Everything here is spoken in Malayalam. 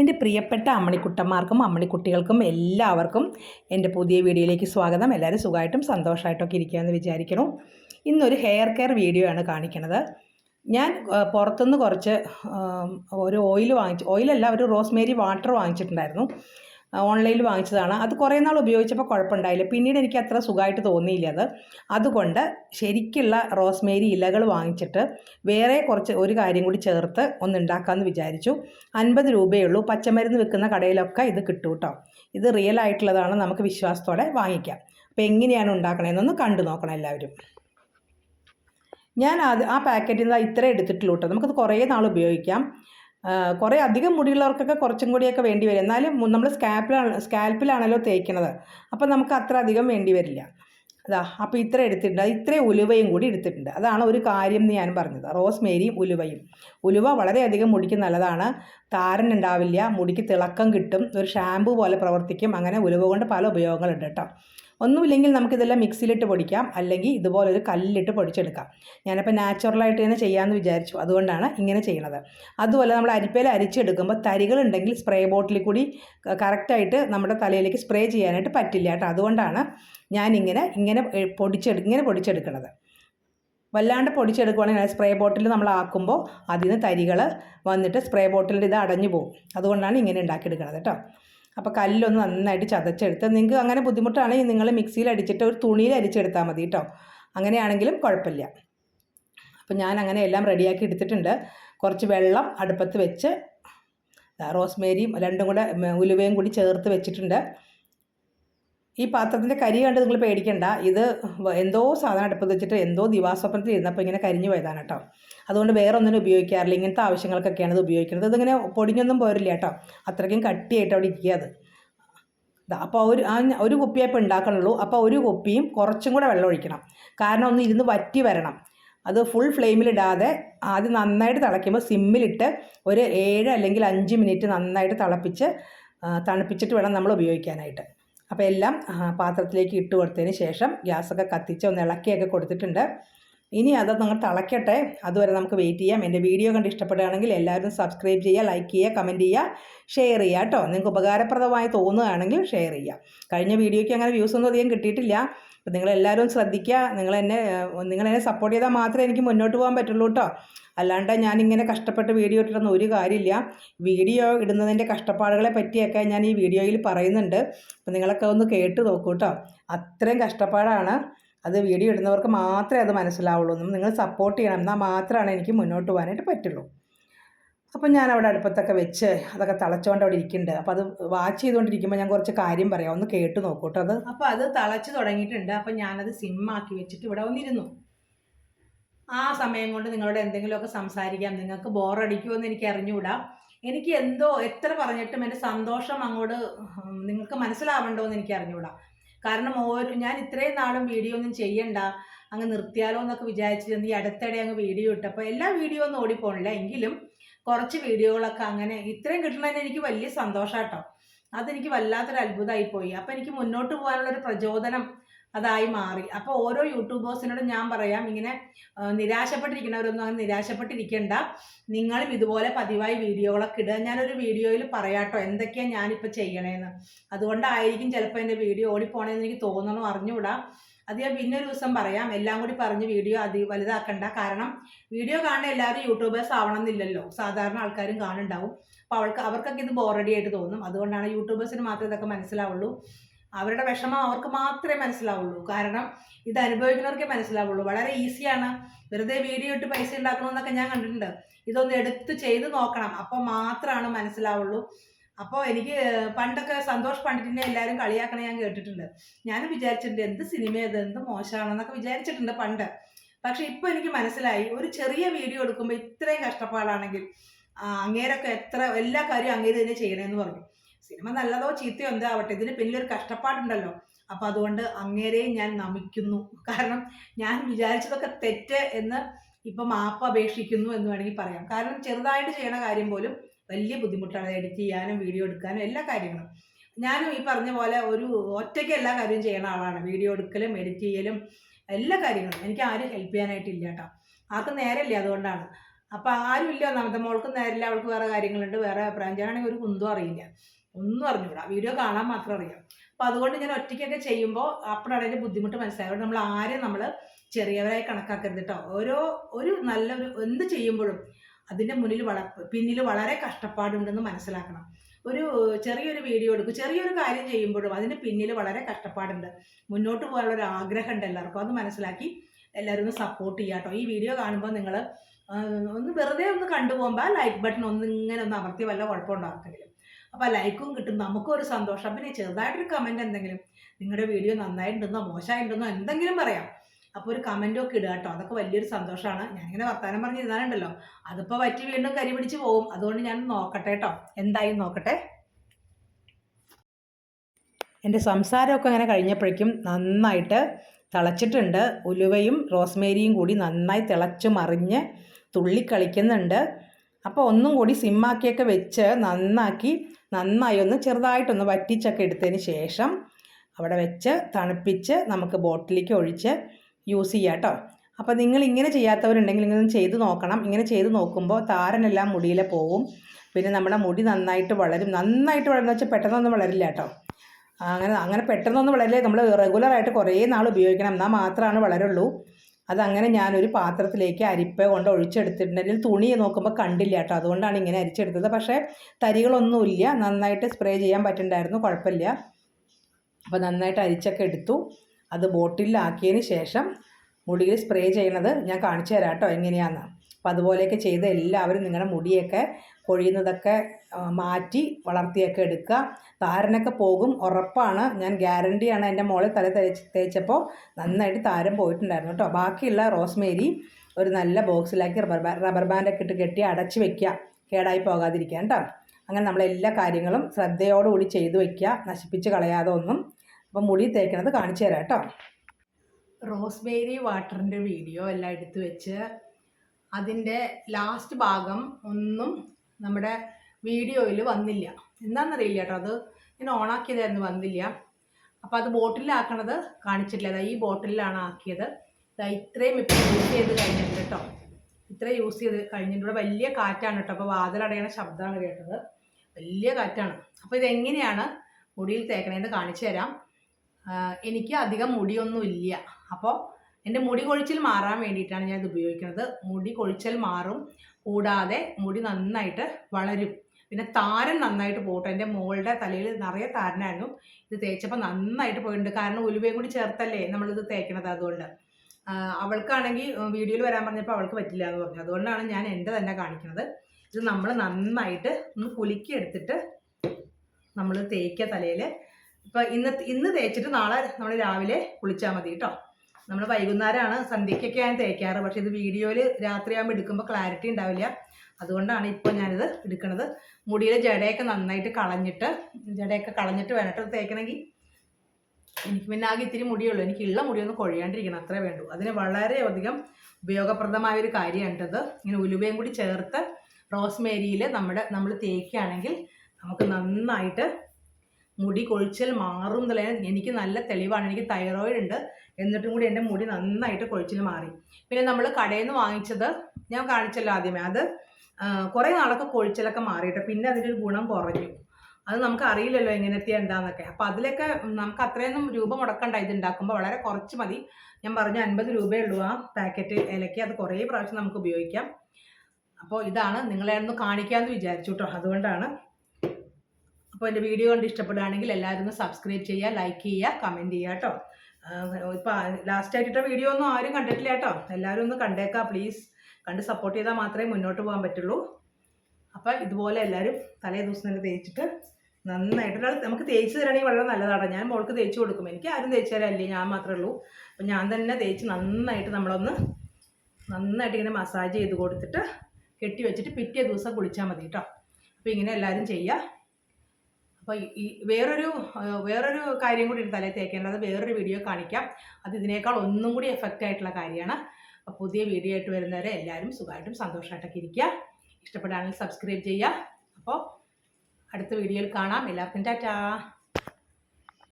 എന്റെ പ്രിയപ്പെട്ട അമ്മണിക്കുട്ടന്മാർക്കും അമ്മണിക്കുട്ടികൾക്കും എല്ലാവർക്കും എന്റെ പുതിയ വീഡിയോയിലേക്ക് സ്വാഗതം. എല്ലാവരും സുഖമായിട്ടും സന്തോഷമായിട്ടൊക്കെ ഇരിക്കുകയെന്ന് വിചാരിക്കുന്നു. ഇന്നൊരു ഹെയർ കെയർ വീഡിയോ ആണ് കാണിക്കുന്നത്. ഞാൻ പുറത്തുനിന്ന് കുറച്ച് ഒരു ഓയിൽ വാങ്ങിച്ചു ഓയിലല്ല ഒരു റോസ്മേരി വാട്ടർ വാങ്ങിച്ചിട്ടുണ്ടായിരുന്നു. ഓൺലൈനിൽ വാങ്ങിച്ചതാണ്. അത് കുറേ നാൾ ഉപയോഗിച്ചപ്പോൾ കുഴപ്പമുണ്ടായില്ല. പിന്നീട് എനിക്ക് അത്ര സുഖമായിട്ട് തോന്നിയില്ല അത്. അതുകൊണ്ട് ശരിക്കുള്ള റോസ്മേരി ഇലകൾ വാങ്ങിച്ചിട്ട് വേറെ കുറച്ച് ഒരു കാര്യം കൂടി ചേർത്ത് ഒന്ന് ഉണ്ടാക്കാമെന്ന് വിചാരിച്ചു. അൻപത് രൂപയേ ഉള്ളൂ. പച്ചമരുന്ന് വിൽക്കുന്ന കടയിലൊക്കെ ഇത് കിട്ടും കേട്ടോ ഇത് റിയൽ ആയിട്ടുള്ളതാണ് നമുക്ക് വിശ്വാസത്തോടെ വാങ്ങിക്കാം. അപ്പോൾ എങ്ങനെയാണ് ഉണ്ടാക്കണതെന്നൊന്ന് കണ്ടു നോക്കണം എല്ലാവരും. ഞാൻ അത് ആ പാക്കറ്റിൽ നിന്ന് ഇത്ര എടുത്തിട്ടുള്ളൂ കേട്ടോ നമുക്കത് കുറേ നാൾ ഉപയോഗിക്കാം. കുറേ അധികം മുടിയുള്ളവർക്കൊക്കെ കുറച്ചും കൂടിയൊക്കെ വേണ്ടി വരും. എന്നാലും നമ്മൾ സ്കാൽപ്പിലാണ് സ്കാൽപ്പിലാണല്ലോ തേക്കുന്നത്. അപ്പം നമുക്ക് അത്ര അധികം വേണ്ടി വരില്ല. അതാ അപ്പോൾ ഇത്ര എടുത്തിട്ടുണ്ട്. അത് ഇത്രയും ഉലുവയും കൂടി എടുത്തിട്ടുണ്ട്. അതാണ് ഒരു കാര്യം എന്ന് ഞാൻ പറഞ്ഞത്. റോസ്മേരിയും ഉലുവയും. ഉലുവ വളരെയധികം മുടിക്ക് നല്ലതാണ്. താരൻ ഉണ്ടാവില്ല. മുടിക്ക് തിളക്കം കിട്ടും. ഒരു ഷാമ്പു പോലെ പ്രവർത്തിക്കും. അങ്ങനെ ഉലുവ കൊണ്ട് പല ഉപയോഗങ്ങളുണ്ട് കേട്ടോ. ഒന്നുമില്ലെങ്കിൽ നമുക്കിതെല്ലാം മിക്സിയിലിട്ട് പൊടിക്കാം. അല്ലെങ്കിൽ ഇതുപോലൊരു കല്ലിട്ട് പൊടിച്ചെടുക്കാം. ഞാനപ്പോൾ നാച്ചുറലായിട്ട് തന്നെ ചെയ്യാമെന്ന് വിചാരിച്ചു. അതുകൊണ്ടാണ് ഇങ്ങനെ ചെയ്യണത്. അതുപോലെ നമ്മൾ അരിപ്പയിൽ അരിച്ചെടുക്കുമ്പോൾ തരികളുണ്ടെങ്കിൽ സ്പ്രേ ബോട്ടിൽ കൂടി കറക്റ്റായിട്ട് നമ്മുടെ തലയിലേക്ക് സ്പ്രേ ചെയ്യാനായിട്ട് പറ്റില്ല കേട്ടോ. അതുകൊണ്ടാണ് ഞാനിങ്ങനെ ഇങ്ങനെ പൊടിച്ചെടു ഇങ്ങനെ പൊടിച്ചെടുക്കുന്നത് വല്ലാണ്ട് പൊടിച്ചെടുക്കുവാണെങ്കിൽ സ്പ്രേ ബോട്ടിൽ നമ്മൾ ആക്കുമ്പോൾ അതിന് തരികൾ വന്നിട്ട് സ്പ്രേ ബോട്ടിലിന്റെ ഇത് അടഞ്ഞു പോകും. അതുകൊണ്ടാണ് ഇങ്ങനെ ഉണ്ടാക്കിയെടുക്കുന്നത് കേട്ടോ. അപ്പോൾ കല്ലൊന്ന് നന്നായിട്ട് ചതച്ചെടുത്ത് നിങ്ങൾക്ക് അങ്ങനെ ബുദ്ധിമുട്ടാണെങ്കിൽ നിങ്ങൾ മിക്സിയിൽ അടിച്ചിട്ട് ഒരു തുണിയിൽ അരിച്ചെടുത്താൽ മതി കേട്ടോ. അങ്ങനെയാണെങ്കിലും കുഴപ്പമില്ല. അപ്പോൾ ഞാൻ അങ്ങനെ എല്ലാം റെഡിയാക്കി എടുത്തിട്ടുണ്ട്. കുറച്ച് വെള്ളം അടുപ്പത്ത് വെച്ച് റോസ്മേരിയും രണ്ടും കൂടെ ഉലുവയും കൂടി ചേർത്ത് വെച്ചിട്ടുണ്ട്. ഈ പാത്രത്തിന്റെ കരി കണ്ട് നിങ്ങൾ പേടിക്കണ്ട. ഇത് എന്തോ സാധനം അടുപ്പത്ത് വെച്ചിട്ട് എന്തോ ദിവാസ്വപ്നത്തിൽ ഇരുന്നപ്പോൾ ഇങ്ങനെ കരിഞ്ഞു പോയതാണ് കേട്ടോ. അതുകൊണ്ട് വേറെ ഒന്നിനും ഉപയോഗിക്കാറില്ല. ഇങ്ങനത്തെ ആവശ്യങ്ങൾക്കൊക്കെയാണ് ഇത് ഉപയോഗിക്കുന്നത്. ഇതിങ്ങനെ പൊടിഞ്ഞൊന്നും പോരില്ല കേട്ടോ. അത്രയ്ക്കും കട്ടിയായിട്ട് അവിടെ ഇരിക്കുക അത്. അപ്പോൾ ഒരു ആ ഒരു കുപ്പിയേ ഇപ്പോൾ ഉണ്ടാക്കണുള്ളൂ അപ്പോൾ ഒരു കുപ്പിയും കുറച്ചും കൂടെ വെള്ളം ഒഴിക്കണം. കാരണം ഒന്ന് ഇരുന്ന് വറ്റി വരണം. അത് ഫുൾ ഫ്ലെയിമിലിടാതെ ആദ്യം നന്നായിട്ട് തിളയ്ക്കുമ്പോൾ സിമ്മിലിട്ട് ഒരു ഏഴ് അല്ലെങ്കിൽ അഞ്ച് മിനിറ്റ് നന്നായിട്ട് തിളപ്പിച്ച് തണുപ്പിച്ചിട്ട് വേണം നമ്മൾ ഉപയോഗിക്കാനായിട്ട്. അപ്പോൾ എല്ലാം പാത്രത്തിലേക്ക് ഇട്ട് കൊടുത്തതിന് ശേഷം ഗ്യാസൊക്കെ കത്തിച്ച് ഒന്ന് ഇളക്കിയൊക്കെ കൊടുത്തിട്ടുണ്ട്. ഇനി അത് നിങ്ങൾ തിളയ്ക്കട്ടെ അതുവരെ നമുക്ക് വെയിറ്റ് ചെയ്യാം. എന്റെ വീഡിയോ കണ്ട് ഇഷ്ടപ്പെടുകയാണെങ്കിൽ എല്ലാവരും സബ്സ്ക്രൈബ് ചെയ്യുക ലൈക്ക് ചെയ്യുക കമന്റ് ചെയ്യുക ഷെയർ ചെയ്യുക കേട്ടോ. നിങ്ങൾക്ക് ഉപകാരപ്രദമായി തോന്നുകയാണെങ്കിൽ ഷെയർ ചെയ്യുക. കഴിഞ്ഞ വീഡിയോയ്ക്ക് അങ്ങനെ വ്യൂസ് ഒന്നും അധികം കിട്ടിയിട്ടില്ല. അപ്പോൾ നിങ്ങളെല്ലാവരും ശ്രദ്ധിക്കുക. നിങ്ങൾ എന്നെ നിങ്ങൾ എന്നെ സപ്പോർട്ട് ചെയ്താൽ മാത്രമേ എനിക്ക് മുന്നോട്ട് പോകാൻ പറ്റുള്ളൂ കേട്ടോ അല്ലാണ്ട് ഞാനിങ്ങനെ കഷ്ടപ്പെട്ട് വീഡിയോ ഇട്ടിട്ടൊന്നും ഒരു കാര്യമില്ല. വീഡിയോ ഇടുന്നതിന്റെ കഷ്ടപ്പാടുകളെ പറ്റിയൊക്കെ ഞാൻ ഈ വീഡിയോയിൽ പറയുന്നുണ്ട്. അപ്പോൾ നിങ്ങളൊക്കെ ഒന്ന് കേട്ട് നോക്കൂ കേട്ടോ അത്രയും കഷ്ടപ്പാടാണ്. അത് വീഡിയോ ഇടുന്നവർക്ക് മാത്രമേ അത് മനസ്സിലാവുള്ളൂ. നിങ്ങൾ സപ്പോർട്ട് ചെയ്യണം. എന്നാൽ മാത്രമാണ് എനിക്ക് മുന്നോട്ട് പോകാനായിട്ട് പറ്റുള്ളൂ. അപ്പം ഞാൻ അവിടെ അടുപ്പത്തൊക്കെ വെച്ച് അതൊക്കെ തിളച്ചുകൊണ്ട് അവിടെ ഇരിക്കുന്നുണ്ട് അപ്പം അത് വാച്ച് ചെയ്തുകൊണ്ടിരിക്കുമ്പോൾ ഞാൻ കുറച്ച് കാര്യം പറയാം. ഒന്ന് കേട്ട് നോക്കൂട്ടോ അത്. അപ്പോൾ അത് തിളച്ച് തുടങ്ങിയിട്ടുണ്ട്. അപ്പം ഞാനത് സിമ്മാക്കി വെച്ചിട്ട് ഇവിടെ വന്നിരുന്നു. ആ സമയം കൊണ്ട് നിങ്ങളോട് എന്തെങ്കിലുമൊക്കെ സംസാരിക്കാം. നിങ്ങൾക്ക് ബോറടിക്കുമെന്ന് എനിക്ക് അറിഞ്ഞുകൂടാ. എനിക്ക് എന്തോ എത്ര പറഞ്ഞിട്ടും എന്റെ സന്തോഷം അങ്ങോട്ട് നിങ്ങൾക്ക് മനസ്സിലാവണ്ടോ എന്ന് എനിക്ക് അറിഞ്ഞുകൂടാ. കാരണം ഓരോ ഞാൻ ഇത്രയും നാളും വീഡിയോ ഒന്നും ചെയ്യണ്ട. അങ്ങ് നിർത്തിയാലോ എന്നൊക്കെ വിചാരിച്ചിരുന്നു. ഈ അടുത്തിടെ അങ്ങ് വീഡിയോ ഇട്ടപ്പോൾ എല്ലാ വീഡിയോ ഒന്നും ഓടിപ്പോണില്ല. എങ്കിലും കുറച്ച് വീഡിയോകളൊക്കെ അങ്ങനെ ഇത്രയും കിട്ടണതിന് എനിക്ക് വലിയ സന്തോഷാട്ടോ. അതെനിക്ക് വല്ലാത്തൊരു അത്ഭുതമായി പോയി. അപ്പം എനിക്ക് മുന്നോട്ട് പോകാനുള്ളൊരു പ്രചോദനം അതായി മാറി. അപ്പോൾ ഓരോ യൂട്യൂബേഴ്സിനോടും ഞാൻ പറയാം ഇങ്ങനെ നിരാശപ്പെട്ടിരിക്കുന്നവരൊന്നും അങ്ങനെ നിരാശപ്പെട്ടിരിക്കണ്ട. നിങ്ങളും ഇതുപോലെ പതിവായി വീഡിയോകളൊക്കെ ഇടുക. ഞാനൊരു വീഡിയോയിൽ പറയാട്ടോ എന്തൊക്കെയാണ് ഞാനിപ്പോൾ ചെയ്യണേന്ന്. അതുകൊണ്ടായിരിക്കും ചിലപ്പോൾ എന്റെ വീഡിയോ ഓടിപ്പോണേന്ന് എനിക്ക് തോന്നണം അറിഞ്ഞുകൂടാ. അത് ഞാൻ പിന്നെ ഒരു ദിവസം പറയാം. എല്ലാം കൂടി പറഞ്ഞ് വീഡിയോ അതി വലുതാക്കണ്ട. കാരണം വീഡിയോ കാണുന്ന എല്ലാവരും യൂട്യൂബേഴ്സ് ആവണം എന്നില്ലല്ലോ സാധാരണ ആൾക്കാരും കാണുന്നുണ്ടാവും. അപ്പോൾ അവൾക്ക് അവർക്കൊക്കെ ഇത് ബോറടി ആയിട്ട് തോന്നും. അതുകൊണ്ടാണ് യൂട്യൂബേഴ്സിന് മാത്രമേ ഇതൊക്കെ മനസ്സിലാവുള്ളൂ. അവരുടെ വിഷമം അവർക്ക് മാത്രമേ മനസ്സിലാവുള്ളൂ. കാരണം ഇത് അനുഭവിക്കുന്നവർക്കേ മനസ്സിലാവുള്ളൂ. വളരെ ഈസിയാണ് വെറുതെ വീഡിയോ ഇട്ട് പൈസ ഉണ്ടാക്കണമെന്നൊക്കെ ഞാൻ കണ്ടിട്ടുണ്ട്. ഇതൊന്ന് എടുത്ത് ചെയ്ത് നോക്കണം. അപ്പോൾ മാത്രമാണ് മനസ്സിലാവുള്ളൂ. അപ്പോൾ എനിക്ക് പണ്ടൊക്കെ സന്തോഷ് പണ്ഡിറ്റിനെ എല്ലാവരും കളിയാക്കണ ഞാൻ കേട്ടിട്ടുണ്ട്. ഞാനും വിചാരിച്ചിട്ടുണ്ട് എന്ത് സിനിമ ഇത് എന്ത് മോശമാണെന്നൊക്കെ വിചാരിച്ചിട്ടുണ്ട് പണ്ട്. പക്ഷെ ഇപ്പോൾ എനിക്ക് മനസ്സിലായി ഒരു ചെറിയ വീഡിയോ എടുക്കുമ്പോൾ ഇത്രയും കഷ്ടപ്പാടാണെങ്കിൽ അങ്ങേരൊക്കെ എത്ര എല്ലാ കാര്യവും അങ്ങേര് തന്നെ ചെയ്യണമെന്ന് പറഞ്ഞു. സിനിമ നല്ലതോ ചീത്തയോ എന്തോ ആവട്ടെ ഇതിന് പിന്നിലൊരു കഷ്ടപ്പാടുണ്ടല്ലോ. അപ്പോൾ അതുകൊണ്ട് അങ്ങേരെയും ഞാൻ നമിക്കുന്നു. കാരണം ഞാൻ വിചാരിച്ചതൊക്കെ തെറ്റ് എന്ന് ഇപ്പം മാപ്പ് അപേക്ഷിക്കുന്നു എന്ന് വേണമെങ്കിൽ പറയാം. കാരണം ചെറുതായിട്ട് ചെയ്യണ കാര്യം പോലും വലിയ ബുദ്ധിമുട്ടാണ് എഡിറ്റ് ചെയ്യാനും വീഡിയോ എടുക്കാനും എല്ലാ കാര്യങ്ങളും. ഞാനും ഈ പറഞ്ഞ പോലെ ഒരു ഒറ്റയ്ക്ക് എല്ലാ കാര്യവും ചെയ്യണ ആളാണ്. വീഡിയോ എടുക്കലും എഡിറ്റ് ചെയ്യലും എല്ലാ കാര്യങ്ങളും. എനിക്ക് ആരും ഹെൽപ്പ് ചെയ്യാനായിട്ടില്ല കേട്ടോ. ആർക്കും നേരമില്ല അതുകൊണ്ടാണ്. അപ്പം ആരും ഇല്ല ഒന്നാമത്തെ മോൾക്ക് നേരില്ല അവൾക്ക് വേറെ കാര്യങ്ങളുണ്ട് വേറെ പ്രാഞ്ചാണെങ്കിൽ ഒരു കുന്തും അറിയില്ല. ഒന്നും അറിഞ്ഞൂടാ വീഡിയോ കാണാൻ മാത്രം അറിയാം. അപ്പം അതുകൊണ്ട് ഞാൻ ഒറ്റയ്ക്കൊക്കെ ചെയ്യുമ്പോൾ അപ്പോഴാണ് അതിന്റെ ബുദ്ധിമുട്ട് മനസ്സിലായത്. നമ്മൾ ആരെയും നമ്മൾ ചെറിയവരായി കണക്കാക്കരുത് കേട്ടോ. ഓരോ ഒരു നല്ലൊരു എന്ത് ചെയ്യുമ്പോഴും അതിന്റെ മുന്നിൽ വള പിന്നിൽ വളരെ കഷ്ടപ്പാടുണ്ടെന്ന് മനസ്സിലാക്കണം. ഒരു ചെറിയൊരു വീഡിയോ എടുക്കും ചെറിയൊരു കാര്യം ചെയ്യുമ്പോഴും അതിന് പിന്നിൽ വളരെ കഷ്ടപ്പാടുണ്ട്. മുന്നോട്ട് പോകാനുള്ള ഒരു ആഗ്രഹം ഉണ്ട് എല്ലാവർക്കും. അത് മനസ്സിലാക്കി എല്ലാവരും ഒന്ന് സപ്പോർട്ട് ചെയ്യുക കേട്ടോ. ഈ വീഡിയോ കാണുമ്പോൾ നിങ്ങൾ ഒന്ന് വെറുതെ ഒന്ന് കണ്ടുപോകുമ്പോൾ ലൈക്ക് ബട്ടൺ ഒന്ന് ഇങ്ങനെ ഒന്ന് അമർത്തി വല്ല കുഴപ്പമുണ്ടാകത്തില്ല അപ്പോൾ ലൈക്കും കിട്ടും. നമുക്കും ഒരു സന്തോഷം. പിന്നെ ചെറുതായിട്ടൊരു കമന്റ് എന്തെങ്കിലും നിങ്ങളുടെ വീഡിയോ നന്നായിട്ടുണ്ടെന്നോ മോശമായിട്ടുണ്ടെന്നോ എന്തെങ്കിലും പറയാം. അപ്പോൾ ഒരു കമന്റും ഒക്കെ ഇടുക കേട്ടോ. അതൊക്കെ വലിയൊരു സന്തോഷമാണ് ഞാനിങ്ങനെ വർത്തമാനം പറഞ്ഞിരുന്നാലുണ്ടല്ലോ അതിപ്പോൾ പറ്റി വീണ്ടും കരി പിടിച്ച് പോകും അതുകൊണ്ട് ഞാൻ നോക്കട്ടെ കേട്ടോ. എന്തായി നോക്കട്ടെ? എന്റെ സംസാരമൊക്കെ അങ്ങനെ കഴിഞ്ഞപ്പോഴേക്കും നന്നായിട്ട് തിളച്ചിട്ടുണ്ട്. ഉലുവയും റോസ്മേരിയും കൂടി നന്നായി തിളച്ച് മറിഞ്ഞ് തുള്ളിക്കളിക്കുന്നുണ്ട് അപ്പോൾ ഒന്നും കൂടി സിമ്മാക്കിയൊക്കെ വെച്ച് നന്നാക്കി നന്നായി ഒന്ന് ചെറുതായിട്ടൊന്ന് വറ്റിച്ചൊക്കെ എടുത്തതിന് ശേഷം അവിടെ വെച്ച് തണുപ്പിച്ച് നമുക്ക് ബോട്ടിലേക്ക് ഒഴിച്ച് യൂസ് ചെയ്യാം കേട്ടോ അപ്പോൾ നിങ്ങൾ ഇങ്ങനെ ചെയ്യാത്തവരുണ്ടെങ്കിൽ ഇങ്ങനെ ചെയ്ത് നോക്കണം. ഇങ്ങനെ ചെയ്ത് നോക്കുമ്പോൾ താരനെല്ലാം മുടിയിൽ പോവും. പിന്നെ നമ്മുടെ മുടി നന്നായിട്ട് വളരും. നന്നായിട്ട് വളരുന്ന വെച്ചാൽ പെട്ടെന്നൊന്നും വളരില്ല കേട്ടോ അങ്ങനെ അങ്ങനെ പെട്ടെന്നൊന്നും വളരില്ല. നമ്മൾ റെഗുലറായിട്ട് കുറേ നാൾ ഉപയോഗിക്കണം. എന്നാൽ മാത്രമാണ് വളരുള്ളൂ. അതങ്ങനെ ഞാനൊരു പാത്രത്തിലേക്ക് അരിപ്പ കൊണ്ട് ഒഴിച്ചെടുത്തിട്ടുണ്ടെങ്കിൽ തുണി നോക്കുമ്പോൾ കണ്ടില്ല കേട്ടോ അതുകൊണ്ടാണ് ഇങ്ങനെ അരിച്ചെടുത്തത്. പക്ഷേ തരികളൊന്നുമില്ല നന്നായിട്ട് സ്പ്രേ ചെയ്യാൻ പറ്റുന്നുണ്ടായിരുന്നു. കുഴപ്പമില്ല. അപ്പോൾ നന്നായിട്ട് അരിച്ചൊക്കെ എടുത്തു. അത് ബോട്ടിലാക്കിയതിന് ശേഷം മുടിയിൽ സ്പ്രേ ചെയ്യണത് ഞാൻ കാണിച്ചു തരാം കേട്ടോ എങ്ങനെയാണെന്ന് അപ്പോൾ അതുപോലെയൊക്കെ ചെയ്ത് എല്ലാവരും നിങ്ങളുടെ മുടിയൊക്കെ കൊഴിയുന്നതൊക്കെ മാറ്റി വളർത്തിയൊക്കെ എടുക്കുക. താരനൊക്കെ പോകും ഉറപ്പാണ്. ഞാൻ ഗ്യാരണ്ടിയാണ് എന്റെ മോളെ തല തേച്ച് തേച്ചപ്പോൾ നന്നായിട്ട് താരം പോയിട്ടുണ്ടായിരുന്നു കേട്ടോ. ബാക്കിയുള്ള റോസ്മേരി ഒരു നല്ല ബോക്സിലാക്കി റബ്ബർ ബാ റബ്ബർ ബാൻഡൊക്കെ ഇട്ട് കെട്ടി അടച്ച് വെക്കുക. കേടായി പോകാതിരിക്കാൻ കേട്ടോ. അങ്ങനെ നമ്മളെല്ലാ കാര്യങ്ങളും ശ്രദ്ധയോടുകൂടി ചെയ്തു വയ്ക്കുക നശിപ്പിച്ച് കളയാതെ ഒന്നും അപ്പം മുടി തേക്കണത് കാണിച്ചു തരാം കേട്ടോ. റോസ്മേരി വാട്ടറിന്റെ വീഡിയോ എല്ലാം എടുത്തു വെച്ച് അതിന്റെ ലാസ്റ്റ് ഭാഗം ഒന്നും നമ്മുടെ വീഡിയോയിൽ വന്നില്ല. എന്താണെന്നറിയില്ല കേട്ടോ അത് ഞാൻ ഓണാക്കിയതായിരുന്നു വന്നില്ല. അപ്പോൾ അത് ബോട്ടിലാക്കണത് കാണിച്ചിട്ടില്ല. അതാ ഈ ബോട്ടിലാണ് ആക്കിയത്. ഇത്രയും ഇപ്പം യൂസ് ചെയ്ത് കഴിഞ്ഞിട്ടുണ്ട് കേട്ടോ. ഇത്ര യൂസ് ചെയ്ത് കഴിഞ്ഞിട്ടുണ്ട്. ഇവിടെ വലിയ കാറ്റാണ് കേട്ടോ. അപ്പോൾ വാതിലടയണ ശബ്ദമാണ് കേട്ടത്. വലിയ കാറ്റാണ്. അപ്പോൾ ഇതെങ്ങനെയാണ് മുടിയിൽ തേക്കണേന്ന് കാണിച്ചു തരാം. എനിക്ക് അധികം മുടിയൊന്നും ഇല്ല. അപ്പോൾ എന്റെ മുടി കൊഴിച്ചിൽ മാറാൻ വേണ്ടിയിട്ടാണ് ഞാൻ ഇത് ഉപയോഗിക്കുന്നത്. മുടി കൊഴിച്ചൽ മാറും. കൂടാതെ മുടി നന്നായിട്ട് വളരും. പിന്നെ താരൻ നന്നായിട്ട് പോട്ടെ എന്റെ മോളുടെ തലയിൽ നിറയെ താരനായിരുന്നു. ഇത് തേച്ചപ്പോൾ നന്നായിട്ട് പോയിട്ടുണ്ട്. കാരണം ഉലുവയും കൂടി ചേർത്തല്ലേ നമ്മളിത് തേക്കണത് അതുകൊണ്ട്. അവൾക്കാണെങ്കിൽ വീഡിയോയിൽ വരാൻ പറഞ്ഞപ്പോൾ അവൾക്ക് പറ്റില്ല എന്ന് പറഞ്ഞു. അതുകൊണ്ടാണ് ഞാൻ എന്റെ തന്നെ കാണിക്കുന്നത്. ഇത് നമ്മൾ നന്നായിട്ട് ഒന്ന് കുലുക്കി എടുത്തിട്ട് നമ്മൾ തേക്കുക തലയിൽ. ഇപ്പോൾ ഇന്ന് ഇന്ന് തേച്ചിട്ട് നാളെ നമ്മൾ രാവിലെ കുളിച്ചാൽ മതി കേട്ടോ നമ്മൾ വൈകുന്നേരമാണ് സന്ധ്യയ്ക്കൊക്കെ ഞാൻ തേക്കാറ്. പക്ഷെ ഇത് വീഡിയോയിൽ രാത്രിയാകുമ്പോൾ എടുക്കുമ്പോൾ ക്ലാരിറ്റി ഉണ്ടാവില്ല. അതുകൊണ്ടാണ് ഇപ്പോൾ ഞാനിത് എടുക്കുന്നത് മുടിയിലെ ജടയൊക്കെ നന്നായിട്ട് കളഞ്ഞിട്ട് ജടയൊക്കെ കളഞ്ഞിട്ട് വേണം തേക്കണമെങ്കിൽ. എനിക്ക് പിന്നെ ആകെ ഇത്തിരി മുടിയുള്ളൂ. എനിക്ക് ഉള്ള മുടിയൊന്നും കൊഴിയാണ്ടിരിക്കണം അത്രേ വേണ്ടൂ. അതിന് വളരെയധികം ഉപയോഗപ്രദമായ ഒരു കാര്യമാണിട്ടത് ഇങ്ങനെ ഉലുവയും കൂടി ചേർത്ത് റോസ്മേരിയിൽ നമ്മുടെ നമ്മൾ തേക്കുകയാണെങ്കിൽ നമുക്ക് നന്നായിട്ട് മുടി കൊഴിച്ചൽ മാറും എന്നുള്ള എനിക്ക് നല്ല തെളിവാണ്. എനിക്ക് തൈറോയിഡ് ഉണ്ട്. എന്നിട്ടും കൂടി എന്റെ മുടി നന്നായിട്ട് കൊഴിച്ചിൽ മാറി. പിന്നെ നമ്മൾ കടയിൽ നിന്ന് വാങ്ങിച്ചത് ഞാൻ കാണിച്ചല്ലോ ആദ്യമേ. അത് കുറേ നാളൊക്കെ കൊഴിച്ചിലൊക്കെ മാറിയിട്ട് പിന്നെ അതിന്റെ ഒരു ഗുണം കുറഞ്ഞു. അത് നമുക്ക് അറിയില്ലല്ലോ എങ്ങനത്തെ എന്താണെന്നൊക്കെ അപ്പോൾ അതിലൊക്കെ നമുക്ക് അത്രയൊന്നും രൂപ മുടക്കണ്ട ഇത് ഉണ്ടാക്കുമ്പോൾ വളരെ കുറച്ച് മതി. ഞാൻ പറഞ്ഞു അൻപത് രൂപയേ ഉള്ളൂ ആ പാക്കറ്റ് ഇലയ്ക്ക്. അത് കുറേ പ്രാവശ്യം നമുക്ക് ഉപയോഗിക്കാം. അപ്പോൾ ഇതാണ്. നിങ്ങളെ ഒന്ന് കാണിക്കാമെന്ന് വിചാരിച്ചു കേട്ടോ. അതുകൊണ്ടാണ് അപ്പോൾ എന്റെ വീഡിയോ കണ്ട് ഇഷ്ടപ്പെടുകയാണെങ്കിൽ എല്ലാവരും സബ്സ്ക്രൈബ് ചെയ്യുക ലൈക്ക് ചെയ്യുക കമന്റ് ചെയ്യുക കേട്ടോ. ലാസ്റ്റ് ആയിട്ടിട്ട വീഡിയോ ഒന്നും ആരും കണ്ടിട്ടില്ല കേട്ടോ. എല്ലാവരും ഒന്ന് കണ്ടേക്കുക പ്ലീസ് കണ്ട് സപ്പോർട്ട് ചെയ്താൽ മാത്രമേ മുന്നോട്ട് പോകാൻ പറ്റുള്ളൂ. അപ്പോൾ ഇതുപോലെ എല്ലാവരും തലേ ദിവസം തന്നെ തേച്ചിട്ട് നന്നായിട്ട് നമുക്ക് തേച്ച് തരണമെങ്കിൽ വളരെ നല്ലതാണ് ഞാൻ മോൾക്ക് തേച്ച് കൊടുക്കും. എനിക്ക് ആരും തേച്ച് തരാനില്ലേ ഞാൻ മാത്രമേ ഉള്ളൂ. അപ്പം ഞാൻ തന്നെ തേച്ച് നന്നായിട്ട് നമ്മളൊന്ന് നന്നായിട്ട് ഇങ്ങനെ മസാജ് ചെയ്ത് കൊടുത്തിട്ട് കെട്ടി വെച്ചിട്ട് പിറ്റേ ദിവസം കുളിച്ചാൽ മതി കേട്ടോ. അപ്പോൾ ഇങ്ങനെ എല്ലാവരും ചെയ്യുക അപ്പോൾ ഈ വേറൊരു വേറൊരു കാര്യം കൂടി തലയിൽ തേക്കേണ്ടത് വേറൊരു വീഡിയോ കാണിക്കാം. അത് ഇതിനേക്കാൾ ഒന്നും കൂടി എഫക്റ്റ് ആയിട്ടുള്ള കാര്യമാണ്. അപ്പോൾ പുതിയ വീഡിയോ ആയിട്ട് വരുന്നവരെ എല്ലാവരും സുഖമായിട്ടും സന്തോഷമായിട്ടൊക്കെ ഇരിക്കുക. ഇഷ്ടപ്പെടുകയാണെങ്കിൽ സബ്സ്ക്രൈബ് ചെയ്യുക. അപ്പോൾ അടുത്ത വീഡിയോയിൽ കാണാം. എല്ലാവർക്കും ടാറ്റാ.